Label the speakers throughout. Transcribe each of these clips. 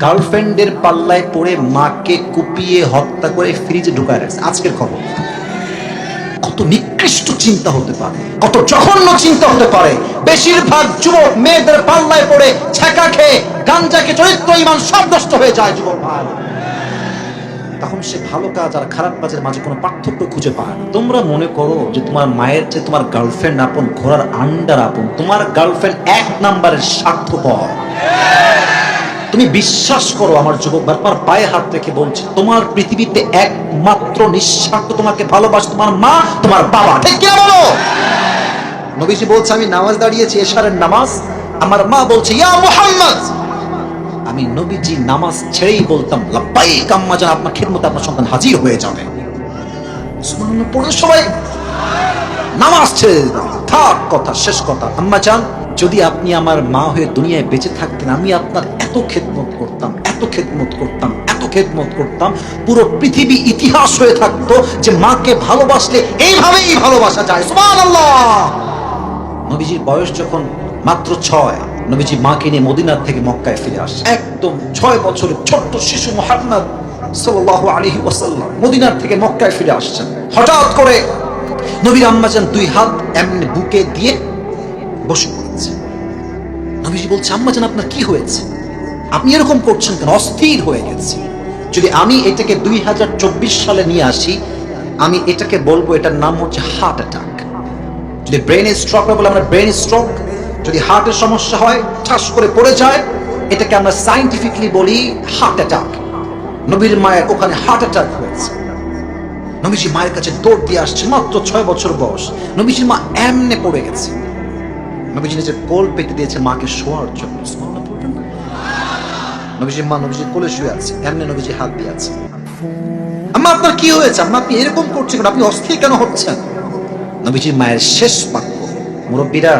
Speaker 1: গার্লফ্রেন্ডের পাল্লায় পড়ে মাকে কুপিয়ে হত্যা করে ফ্রিজে ঢুকায় রাখছে। আজকের খবর। কত নিকৃষ্ট চিন্তা হতে পারে। কত জঘন্য চিন্তা হতে পারে। বেশিরভাগ যুবক মেয়েদের পাল্লায় পড়ে ছেঁকা খেয়ে গাঞ্জাকে চরিত্র, ইমান সব নষ্ট হয়ে যায় যুবক ভাই। তখন সে ভালো কাজ আর খারাপ কাজের মাঝে কোনো পার্থক্য খুঁজে পায় না। তোমরা মনে করো যে তোমার মায়ের চেয়ে তোমার গার্লফ্রেন্ড আপন, ঘোড়ার আন্ডার আপন। তোমার গার্লফ্রেন্ড এক নাম্বারের স্বার্থপর। তুমি বিশ্বাস করো আমার যুবক তোমার পায়ে হাত রেখে বলছি, তোমার পৃথিবীতে একমাত্র নিঃস্বার্থ তোমাকে ভালোবাসে তোমার মা, তোমার বাবা। ঠিক কি বলো? নবীজি বলছে, আমি নামাজ দাঁড়িয়েছি, এশারের নামাজ। আমার মা বলছে, ইয়া মুহাম্মদ! আমি নবীজি নামাজ ছেড়েই বলতাম, লাব্বাইক, আম্মা জান, আপনার খেদমতে আপনার সন্তান হাজির হয়ে যাবে। পড়ে সবাই নামাজ ছেড়ে দিতাম থাক, কথা, শেষ কথা। আম্মা জান যদি আপনি আমার মা হয়ে দুনিয়ায় বেঁচে থাকতেন, আমি আপনার এত খেদমত করতাম, এত খেদমত করতাম, এত খেদমত করতাম, পুরো পৃথিবী ইতিহাস হয়ে থাকতো যে মাকে ভালোবাসলে এইভাবেই ভালোবাসা যায়। নবীজির বয়স যখন মাত্র ছয়, নবীজি মাকে নিয়ে মদিনার থেকে মক্কায় ফিরে আসে। একদম ছয় বছরের ছোট্ট শিশু মোহাম্মদ মদিনার থেকে মক্কায় ফিরে আসছেন। হঠাৎ করে নবীর আম্মাজান দুই হাত এমনি বুকে দিয়ে বসে। পড়েছে নবীজি বলছে আম্মাজান আপনার কি হয়েছে? আপনি এরকম করছেন কেন? অস্থির হয়ে গেছে। যদি আমি এটাকে দুই হাজার চব্বিশ সালে নিয়ে আসি, আমি এটাকে বলব, এটার নাম হচ্ছে হার্ট অ্যাটাক যদি ব্রেন স্ট্রোক বলে আমরা ব্রেন স্ট্রোক যদি হার্টের সমস্যা হয়, ঠাস করে পড়ে যায়, এটাকে আমরা সাইন্টিফিকলি বলি হার্ট অ্যাটাক নবীর মায়ের ওখানে হার্ট অ্যাটাক হয়েছে। নবীজি মায়ের কাছে দৌড় দিয়ে আসছে মাত্র ছয় বছর বয়স। নবীজির মা এমনে পড়ে গেছে। নবীজি নিজের কোল পেতে দিয়েছে মাকে শোয়ার জন্য। সুবহানাল্লাহ বলবেন না? নবীজির মা নবীজির কোলে শুয়ে আছে, এমনি নবীজি হাত দিয়ে আছে। আম্মা, আপনার কি হয়েছে? আম্মা, আপনি এরকম করছেন? আপনি অস্থির কেন হচ্ছেন? নবীজির মায়ের শেষ বাক্য, মুরব্বীরা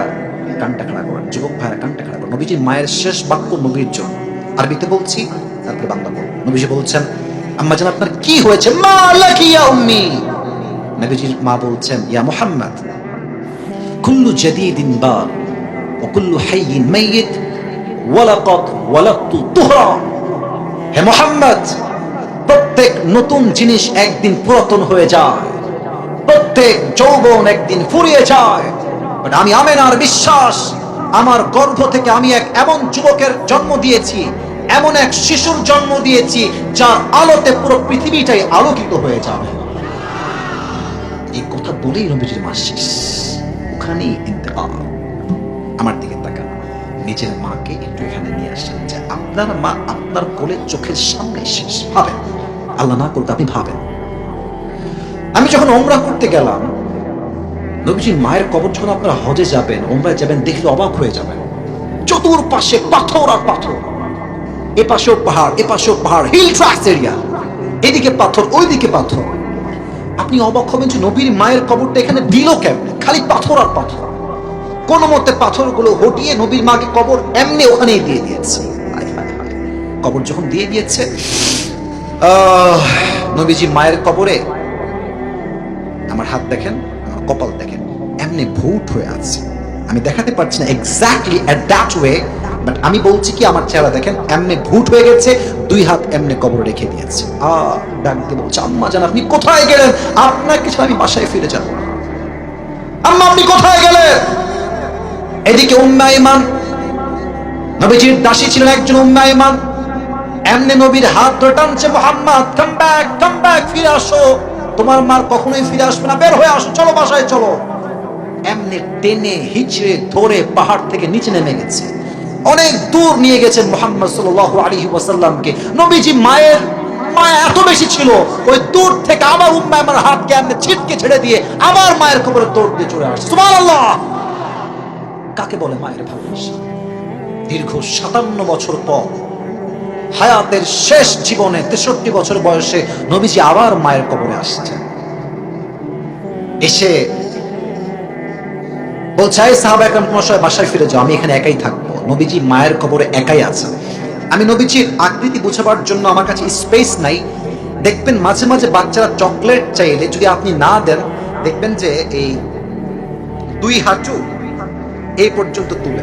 Speaker 1: কানটা খাড়া করেন, যুবক কানটা করেন। নবীজির মায়ের শেষ বাক্য নবীর জন্য। আরবিতে বলছি, তারপরে বাংলা বলব। নবীজি বলছেন, আম্মা, জান, আপনার কি হয়েছে? মা লাকি ইয়া উম্মি? নবীজির মা বলছেন, ইয়া মুহাম্মদ। কুল্লু জাদিদিন বা কুল্লু হাইয়িন মাইয়িত ওয়ালাকাদ ওয়ালাদতু তুহরা হে মুহাম্মদ, প্রত্যেক নতুন জিনিস একদিন পুরাতন হয়ে যায়। প্রত্যেক যৌবন একদিন ফুরিয়ে যায়। But আমি আমেনার বিশ্বাস, আমার গর্ভ থেকে আমি এক এমন যুবকের জন্ম দিয়েছি, এমন এক শিশুর জন্ম দিয়েছি, যার আলোতে পুরো পৃথিবীটাই আলোকিত হয়ে যাবে। এই কথা বলেই নবীজির মাস শেষ ওখানেই ইন্তেকাল। আমার দিকে তাকান। নিজের মাকে একটু এখানে নিয়ে আসেন যে আপনার মা আপনার কোলে চোখের সামনে শেষ ভাবেন। আল্লাহ না করতে আপনি ভাবেন। আমি যখন ওমরা করতে গেলাম, নবীজির মায়ের কবর যখন আপনারা হজে যাবেন ওমরায় যাবেন, দেখলে অবাক হয়ে যাবেন। চতুর পাশে পাথর আর পাথর। এ পাশেও পাহাড় এ পাশেও পাহাড় হিল ট্রাক্স এরিয়া এদিকে পাথর, ওইদিকে পাথর। আপনি অবাক হবেন যে নবীর মায়ের কবরটা এখানে দিল কেমনে? খালি পাথর আর পাথর। কোন মতে পাথরগুলো হটিয়ে নবীর মাকে কবর এমনি ওখানেই দিয়ে দিয়েছে। কবর যখন দিয়ে দিয়েছে নবীজি মায়ের কবরে, আমার হাত দেখেন, আমার কপাল দেখেন, এমনি ভুট হয়ে আছে। আমি দেখাতে পারছি না exactly at that way but আমি বলছি কি, আমার চেহারা দেখেন, এমনি ভুট হয়ে গেছে, দুই হাত এমনি কবর রেখে দিয়েছে। আ আম্মা জান, আপনি কোথায় গেলেন? আপনার কিছু আমি বাসায় ফিরে যাব আম্মা, আপনি কোথায় গেলেন? এদিকে উম্মা ইমান নবীজির দাসী ছিলেন একজন উম্মা ইমান এমনি নবীর হাত ধরে টানছে, Mohammad come back come back ফিরে আসো। তোমার মার কখনোই ফিরে আসবে না। বের হয়ে আসো, চলো বাসায়, চলো। এমনি টেনে হিচড়ে ধরে পাহাড় থেকে নিচে নেমে গেছে। অনেক দূর নিয়ে গেছেন মোহাম্মদ সাল্লাল্লাহু আলাইহি ওয়াসাল্লামকে। নবীজি মায়ের মায়া এত বেশি ছিল, ওই দূর থেকে আবার উম্মা আমার হাতকে এমনি ছিটকে ছেড়ে দিয়ে আবার মায়ের কবরে দৌড় দিয়ে চলে আসছে। সুবহানাল্লাহ! কাকে বলে মায়ের ভালোবাসা? দীর্ঘ সাতান্ন বছর পর, হায়াতের শেষ জীবনে তেষট্টি বছর বয়সে নবীজি আবার মায়ের কবরে আসছেন। এসে বলছে সাহাবা একরাম বাসায় ফিরে যাও, আমি এখানে একাই থাকব। নবীজি মায়ের কবরে একাই আছেন। আমি নবীজির আকৃতি বোঝাবার জন্য আমার কাছে স্পেস নাই। দেখবেন মাঝে মাঝে বাচ্চারা চকলেট চাইলে যদি আপনি না দেন, দেখবেন যে এই দুই হাঁটু এই পর্যন্ত তুলে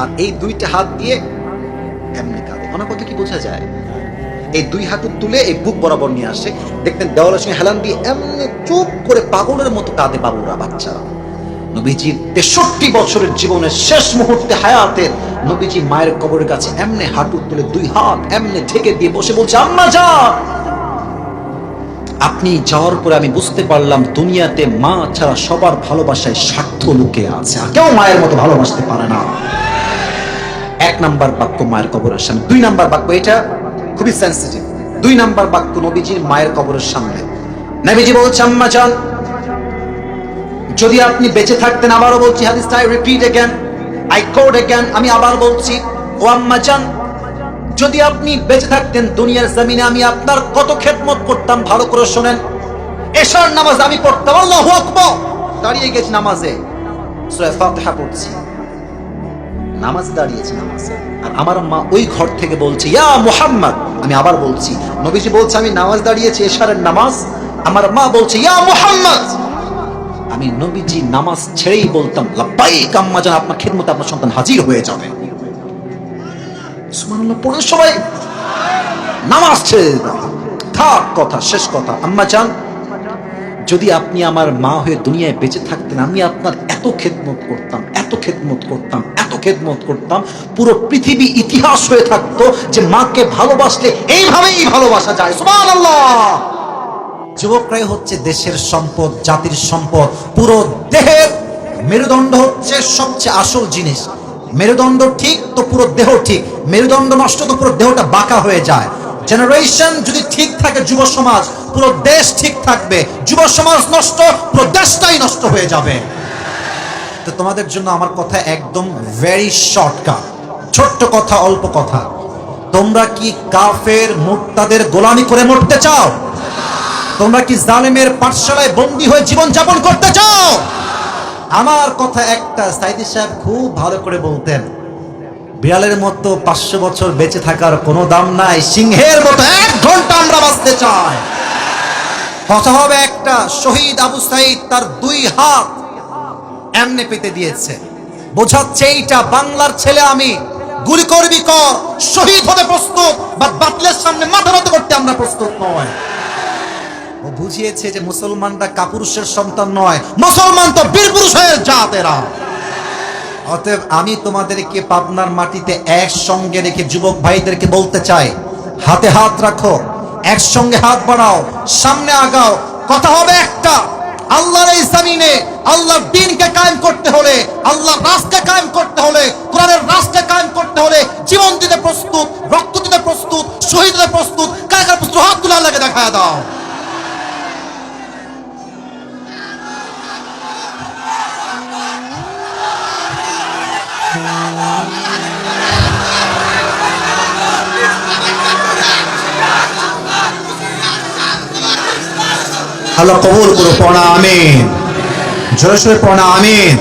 Speaker 1: আর এই দুইটা হাত দিয়ে এমনি কাঁদে। ওনার কথা কি বোঝা যায়? এই দুই হাতে তুলে এই বুক বরাবর নিয়ে আসে। দেখতেন দেওয়ালের সঙ্গে হেলান দিয়ে এমনি চুপ করে পাগলের মতো কাঁদে বাবুরা, বাচ্চারা। নবীজির তেষট্টি বছরের জীবনের শেষ মুহূর্তে হায়াতের নবীজি মায়ের কবরের কাছে এমনি হাঁটু তুলে দুই হাত এমনি ঢেকে দিয়ে বসে বলছে, আম্মা যা আপনি যাওয়ার পরে আমি বুঝতে পারলাম দুনিয়াতে মা ছাড়া সবার ভালোবাসায় স্বার্থ লুকে আছে। কেউ মায়ের মতো ভালোবাসতে পারে না। এক নাম্বার বাক্য মায়ের কবর সামনে। দুই নাম্বার বাক্য এটা খুবই সেন্সিটিভ দুই নাম্বার বাক্য নবীজির মায়ের কবরের সামনে। নবীজি বলছে, আম্মা চান যদি আপনি বেঁচে থাকতেন, আবারও বলছি হাদিস I repeat again I quote again আমি আবার বলছি, ও আম্মা চান যদি আপনি বেঁচে থাকতেন দুনিয়ার জমিনে, আমি আপনার কত খেদমত করতাম, ভালো করে শোনেন। এশার নামাজ আমি পড়তাম, আল্লাহু আকবার। দাঁড়িয়ে গেছি নামাজে। সূরা পড়ছি। নামাজ দাঁড়িয়েছি নামাজে। আর আমার মা ওই ঘর থেকে বলছে, ইয়া মুহাম্মদ। আমি আবার বলছি, নবীজি বলছে, আমি নামাজ দাঁড়িয়েছি এশারের নামাজ। আমার মা বলছে, ইয়া মুহাম্মদ। আমি নবীজি নামাজ ছেড়েই বলতাম, লাব্বাইক আম্মা জান, আপনার খেদমতে আপনার সন্তান হাজির হয়ে যাবে। সবাই নামাজ ছেড়ে দিতাম থাক কথা, শেষ কথা। আম্মা জান, যদি আপনি আমার মা হয়ে দুনিয়ায় বেঁচে থাকতেন, আমি আপনার এত খেদমত করতাম, এত খেদমত করতাম, এত খেদমত করতাম, পুরো পৃথিবী ইতিহাস হয়ে থাকতো যে মাকে ভালোবাসলে এইভাবেই ভালোবাসা যায়। সুবহানাল্লাহ! যুবকরাই হচ্ছে দেশের সম্পদ, জাতির সম্পদ, পুরো দেহের মেরুদণ্ড হচ্ছে সবচেয়ে আসল জিনিস। মেরুদণ্ড ঠিক তো পুরো দেহ ঠিক। মেরুদণ্ড নষ্ট তো পুরো দেহটা বাঁকা হয়ে যায়। জেনারেশন যদি ঠিক থাকে যুব সমাজ, পুরো দেশ ঠিক থাকবে। যুব সমাজ নষ্ট, পুরো দেশটাই নষ্ট হয়ে যাবে। তো তোমাদের জন্য আমার কথা একদম ভেরি শর্টকাট ছোট্ট কথা, অল্প কথা। তোমরা কি কাফের মুক্তাদের গোলামি করে মরতে চাও? তোমরা কি জালেমের পাঠশালায় বন্দী হয়ে জীবন যাপন করতে চাও? আমার কথা একটা সাইদি সাহেব খুব ভালো করে বলতেন, বিড়ালের মতো পাঁচশো বছর বেঁচে থাকার কোনো দাম নাই, সিংহের মতো এক ঘণ্টা আমরা বাঁচতে চাই। কথা হবে একটা শহীদ আবু সাইদ তার দুই হাত এমনে পেতে দিয়েছে। বোঝাচ্ছে এইটা বাংলার ছেলে আমি, গুলি করবি কর, শহীদ হতে প্রস্তুত বা বাতলের সামনে মাথা করতে আমরা প্রস্তুত নয়। ও বুঝিয়েছে যে মুসলমানরা কাপুরুষের সন্তান নয়, মুসলমান তো বীর পুরুষের জাতেরা। অতএব আমি তোমাদেরকে পাবনার মাটিতে একসঙ্গে রেখে যুবক ভাইদেরকে বলতে চাই, হাতে হাত রাখো, একসঙ্গে হাত বাড়াও, সামনে আগাও, কথা হবে একটা, আল্লাহর এই জমিনে আল্লাহর দিনকে কায়েম করতে হলে, আল্লাহর রাস্তা কায়েম করতে হলে, কোরআনের রাস্তা কায়েম করতে হলে, জীবন দিতে প্রস্তুত, রক্ত দিতে প্রস্তুত, শহীদ দিতে প্রস্তুত, কার কার প্রস্তুত হাত তুলে আল্লাহকে দেখায় দাও। আল্লাহ কবুল করো, পড়া, আমিন। জোরে সোরে পড়া, আমিন।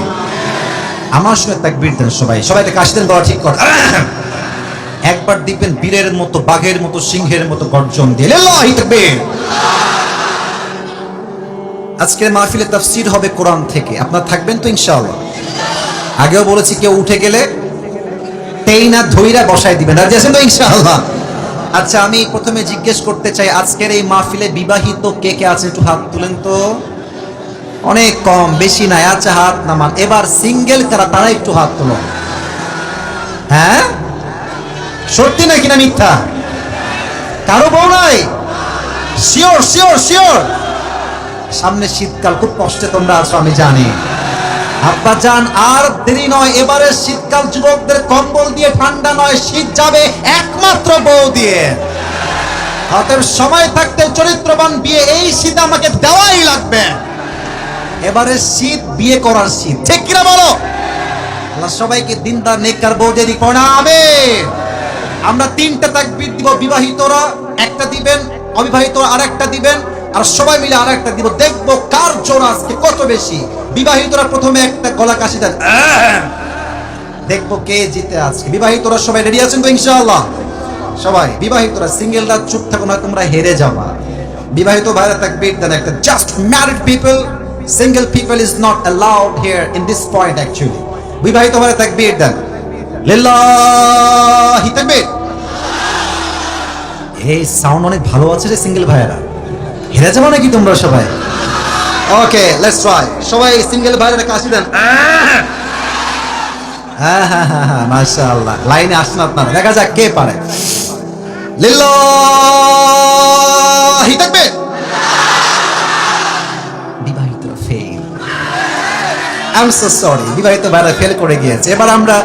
Speaker 1: আমার সঙ্গে তাকবীর দেন সবাই। সবাই কাশি দেন গলা ঠিক কর। একবার দেখবেন বীরের মতো, বাঘের মতো, সিংহের মতো গর্জন দিয়ে। তাকবীর। আজকের মাহফিলে তাফসীর হবে কোরআন থেকে। আপনার থাকবেন তো ইনশাআল্লাহ। আগেও বলেছি, কেউ উঠে গেলে তেই না ধইরা বসায় দিবেন। রাজি আছেন তো ইনশাআল্লাহ? আচ্ছা আমি প্রথমে জিজ্ঞেস করতে চাই, আজকের এই মাহফিলে বিবাহিত কে কে আছে? একটু হাত তুলেন তো। অনেক কম, বেশি নাই। আচ্ছা হাত নামান। এবার সিঙ্গেল কারা তারা একটু হাত তুলো হ্যাঁ? সত্যি নাকি না মিথ্যা? কারও বউ নাই? শিওর শিওর শিওর সামনে শীতকাল, খুব কষ্টে তোমরা আছো, আমি জানি। আব্বা যান, আর দেরি নয়, এবারে শীতকাল যুবকদের কম্বল দিয়ে ঠান্ডা নয়, শীত যাবে একমাত্র বউ দিয়ে। অতএব সময় থাকতে চরিত্রবান বিয়ে, এই শীত আমাকে দেওয়াই লাগবে। এবারে শীত, বিয়ে করার শীত। ঠিক কিনা বলো? সবাইকে দিনদার, নেককার বউ যদি প্রণামে আমরা তিনটা তাকবীর দিব, বিবাহিতরা একটা দিবেন, অবিবাহিতরা আরেকটা দিবেন। আর সবাই মিলে আরেকটা দিব। দেখব কার জোর আজকে কত বেশি। বিবাহিতরা প্রথমে একটা গলা কাশি দেন দেখব কে জিতে আজকে। বিবাহিতরা সবাই রেডি আছেন তো ইনশাআল্লাহ? সবাই বিবাহিতরা সিঙ্গেলরা চুপ থাকো না তোমরা হেরে যাবা বিবাহিত ভাইরা তাকবীর দেন একটা just married people single people is not allowed here in this point actually বিবাহিত ভাইরা তাকবীর দেন। লিল্লাহি তাকবীর। এই সাউন্ড অনেক ভালো আছে রে সিঙ্গেল ভাইয়েরা। হেরে যাব নাকি তোমরা সবাই? ওকে লেটস ট্রাই সবাই সিঙ্গেল ভাইয়েরা কাশি দেন। হ্যাঁ হ্যাঁ হ্যাঁ হ্যাঁ মাশাআল্লাহ। লাইনে আসেন আপনারা দেখা যাক কে পারে। লিল্লাহি তাকবীর বিবাহিতরা fail I am so sorry বিবাহিত ভাইরা ফেল করে গিয়েছে। এবার আমরা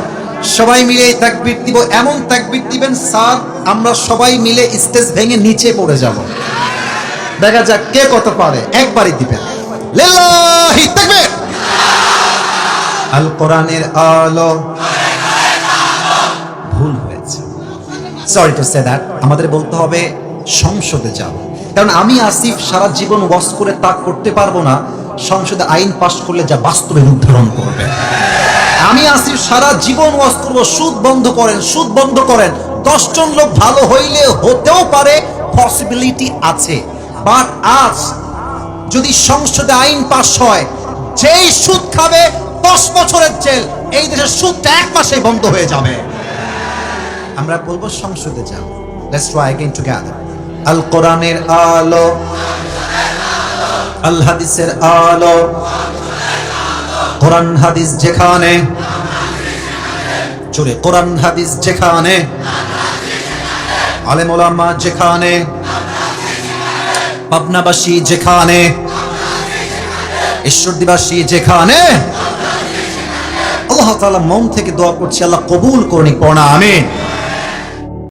Speaker 1: সবাই মিলে এই তাকবীর দিব এমন তাকবীর দিবেন স্যার আমরা সবাই মিলে স্টেজ ভেঙে নিচে পড়ে যাব। দেখা যাক কে কত পারে। একবারই দিবেন আল কোরআনের আলো। ভুল হয়েছে। সরি টু সে দ্যাট আমাদের বলতে হবে সংসদে যাব। কারণ আমি আসিফ সারা জীবন ওয়াশ করে তা করতে পারব না। সংসদে আইন পাশ করলে যা বাস্তবে নির্ধারণ করবে। আমি আসিফ সারা জীবন ওয়াশ করব, সুদ বন্ধ করেন, সুদ বন্ধ করেন। দশজন লোক ভালো হইলে হতেও পারে পসিবিলিটি আছে। বাট আজ যদি সংসদে আইন পাশ হয় যেই সুদ খাবে দশ বছরের জেল এই দেশের সুদটা এক মাসেই বন্ধ হয়ে যাবে আমরা বলবো সংসদে যাব লেটস ট্রাই अगेन টুগেদার আল কোরআনের আলো আল হাদিসের আলো কোরআন হাদিস যেখানে জোরে কোরআন হাদিস যেখানে আলেম ওলামা যেখানে পাবনাবাসী যেখানে, ঈশ্বরদিবাসী যেখানে, আল্লাহ তাআলা মন থেকে দোয়া করছি, আল্লাহ কবুল করুন পড়া আমিন।